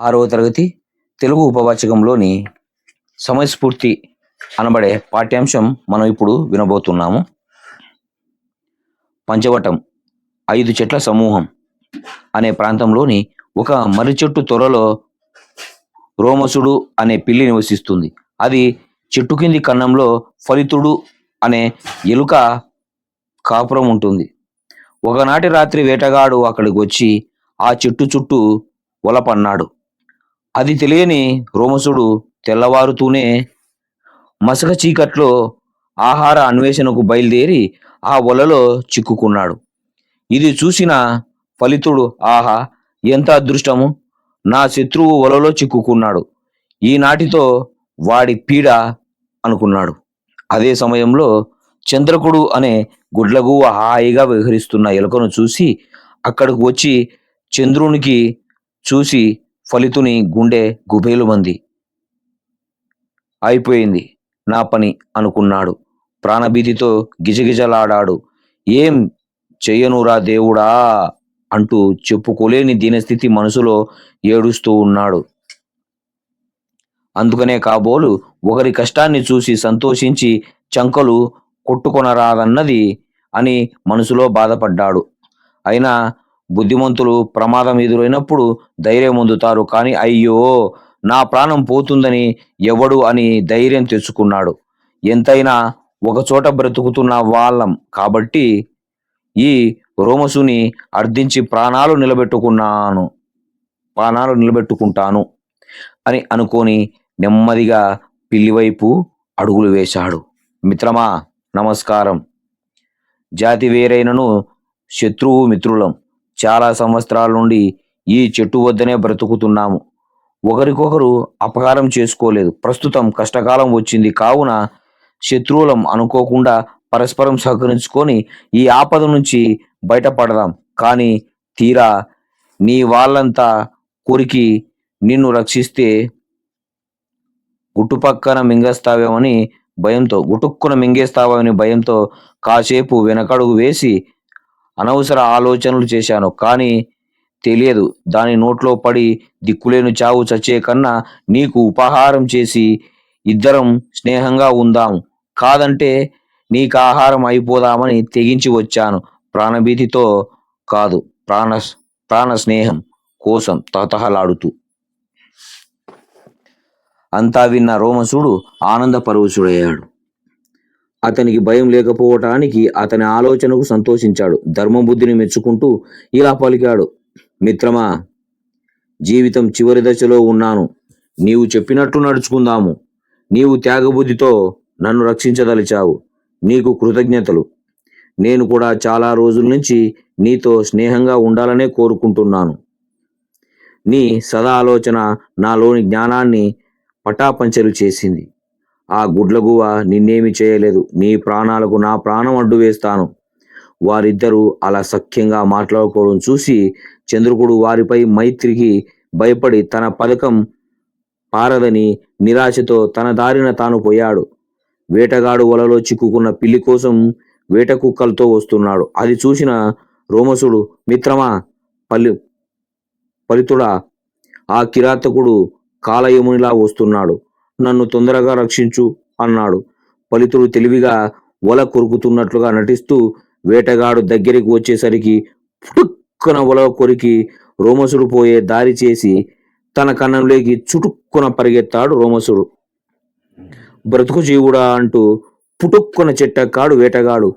ఆరవ తరగతి తెలుగు ఉపవాచకంలోని సమయస్ఫూర్తి అనబడే పాఠ్యాంశం మనం ఇప్పుడు వినబోతున్నాము. పంచవటం ఐదు చెట్ల సమూహం అనే ప్రాంతంలోని ఒక మర్రి చెట్టు త్వరలో రోమసుడు అనే పిల్లి నివసిస్తుంది. అది చెట్టు కింది కన్నంలో ఫలితుడు అనే ఎలుక కాపురం ఉంటుంది. ఒకనాటి రాత్రి వేటగాడు అక్కడికి వచ్చి ఆ చెట్టు చుట్టూ వలపన్నాడు. అది తెలియని రోమసుడు తెల్లవారుతూనే మసక చీకట్లో ఆహార అన్వేషణకు బయలుదేరి ఆ వలలో చిక్కుకున్నాడు. ఇది చూసిన ఫలితుడు ఆహా ఎంత అదృష్టము! నా శత్రువు వలలో చిక్కుకున్నాడు. ఈనాటితో వాడి పీడ అనుకున్నాడు. అదే సమయంలో చంద్రకుడు అనే గుడ్లగువ్వ హాయిగా విహరిస్తున్న ఎలుకను చూసి అక్కడికి వచ్చి చంద్రునికి చూసి ఫలితుని గుండె గుబేలుమంది అయిపోయింది నా పని అనుకున్నాడు. ప్రాణభీతితో గిజగిజలాడాడు. ఏం చెయ్యనురా దేవుడా? అంటూ చెప్పుకోలేని దీనస్థితి మనసులో ఏడుస్తూ ఉన్నాడు. అందుకనే కాబోలు ఒకరి కష్టాన్ని చూసి సంతోషించి చంకలు కొట్టుకొనరాదన్నది అని మనసులో బాధపడ్డాడు. అయినా బుద్ధిమంతులు ప్రమాదం ఎదురైనప్పుడు ధైర్యం పొందుతారు. కానీ అయ్యో నా ప్రాణం పోతుందని ఎవడు అని ధైర్యం తెచ్చుకున్నాడు. ఎంతైనా ఒకచోట బ్రతుకుతున్న వాళ్ళం కాబట్టి ఈ రోమసుని అర్థించి ప్రాణాలు నిలబెట్టుకున్నాను. ప్రాణాలు నిలబెట్టుకుంటాను అని అనుకొని నెమ్మదిగా పిల్లివైపు అడుగులు వేశాడు. మిత్రమా నమస్కారం. జాతి వేరైనను శత్రువు మిత్రులం. చాలా సంవత్సరాల నుండి ఈ చెట్టు వద్దనే బ్రతుకుతున్నాము. ఒకరికొకరు అపకారం చేసుకోలేదు. ప్రస్తుతం కష్టకాలం వచ్చింది కావున శత్రువులం అనుకోకుండా పరస్పరం సహకరించుకొని ఈ ఆపద నుంచి బయటపడదాం. కానీ తీరా నీ వాళ్ళంతా కొరికి నిన్ను రక్షిస్తే గుట్టుపక్కన మింగేస్తావేమని భయంతో గుటుక్కున మింగేస్తావేమని భయంతో కాసేపు వెనకడుగు వేసి అనవసర ఆలోచనలు చేశాను కానీ తెలియదు. దాని నోట్లో పడి దిక్కులేని చావు చచ్చే కన్నా నీకు ఉపహారం చేసి ఇద్దరం స్నేహంగా ఉందాం. కాదంటే నీకు ఆహారం అయిపోదామని తెగించి వచ్చాను. ప్రాణభీతితో కాదు ప్రాణ ప్రాణ స్నేహం కోసం తహతహలాడుతూ. అంతా విన్న రోమసుడు ఆనంద పరవశుడయ్యాడు అతనికి భయం లేకపోవటానికి అతని ఆలోచనకు సంతోషించాడు. ధర్మబుద్ధిని మెచ్చుకుంటూ ఇలా పలికాడు. మిత్రమా జీవితం చివరి దశలో ఉన్నాను. నీవు చెప్పినట్టు నడుచుకుందాము. నీవు త్యాగబుద్ధితో నన్ను రక్షించదలిచావు. నీకు కృతజ్ఞతలు. నేను కూడా చాలా రోజుల నుంచి నీతో స్నేహంగా ఉండాలనే కోరుకుంటున్నాను. నీ సదా ఆలోచన నాలోని జ్ఞానాన్ని పటాపంచలు చేసింది. ఆ గుడ్లగువ నిన్నేమి చేయలేదు. నీ ప్రాణాలకు నా ప్రాణం అడ్డు వేస్తాను. వారిద్దరూ అలా సఖ్యంగా మాట్లాడుకోవడం చూసి చంద్రకుడు వారిపై మైత్రికి భయపడి తన పథకం పారదని నిరాశతో తన దారిన తాను పోయాడు. వేటగాడు వలలో చిక్కుకున్న పిల్లి కోసం వేట కుక్కలతో వస్తున్నాడు. అది చూసిన రోమసుడు మిత్రమా పల్లి ఫలితుడా ఆ కిరాతకుడు కాలయమునిలా వస్తున్నాడు. నన్ను తొందరగా రక్షించు అన్నాడు. పలితుడు తెలివిగా వల కొరుకుతున్నట్లుగా నటిస్తూ వేటగాడు దగ్గరికి వచ్చేసరికి పుటుక్కున వల కొరికి రోమసుడు పోయే దారి చేసి తన కన్నంలోకి చుటుక్కున పరిగెత్తాడు రోమసుడు. బ్రతుకు జీవుడా అంటూ పుటుక్కున చెట్టక్కాడు వేటగాడు.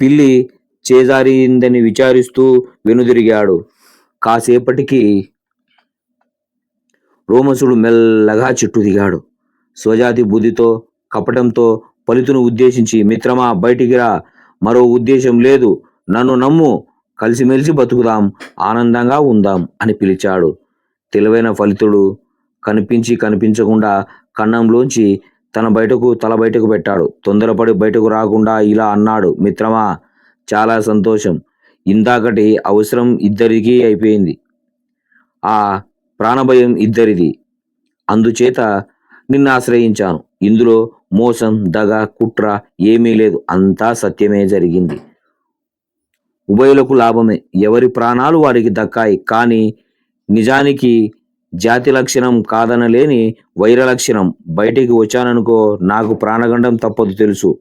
పిల్లి చేజారిందని విచారిస్తూ వెనుదిరిగాడు. కాసేపటికి రోమసుడు మెల్లగా చెట్టు దిగాడు స్వజాతి బుద్ధితో కపటంతో ఫలితును ఉద్దేశించి మిత్రమా బయటికి రా మరో ఉద్దేశం లేదు. నన్ను నమ్ము. కలిసిమెలిసి బతుకుదాం. ఆనందంగా ఉందాం అని పిలిచాడు. తెలివైన ఫలితుడు కనిపించి కనిపించకుండా కన్నంలోంచి తన బయటకు తల బయటకు పెట్టాడు. తొందరపడి బయటకు రాకుండా ఇలా అన్నాడు. మిత్రమా చాలా సంతోషం. ఇందాకటి అవసరం ఇద్దరికీ అయిపోయింది. ఆ ప్రాణభయం ఇద్దరిది. అందుచేత నిన్ను ఆశ్రయించాను. ఇందులో మోసం దగ కుట్ర ఏమీ లేదు. అంతా సత్యమే జరిగింది. ఉభయులకు లాభమే. ఎవరి ప్రాణాలు వారికి దక్కాయి. కానీ నిజానికి జాతి లక్షణం కాదనలేని వైర లక్షణం. బయటికి వచ్చాననుకో నాకు ప్రాణగండం తప్పదు తెలుసు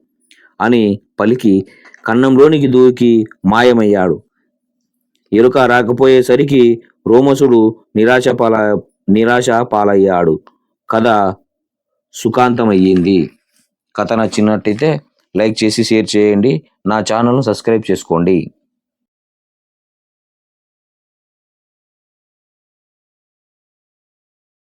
అని పలికి కన్నంలోనికి దూకి మాయమయ్యాడు. ఎరుక రాకపోయేసరికి రోమసుడు నిరాశ పాల నిరాశ పాలయ్యాడు. కథ సుఖాంతం అయ్యింది కథ నచ్చినట్టయితే లైక్ చేసి షేర్ చేయండి. నా ఛానల్ను సబ్స్క్రైబ్ చేసుకోండి.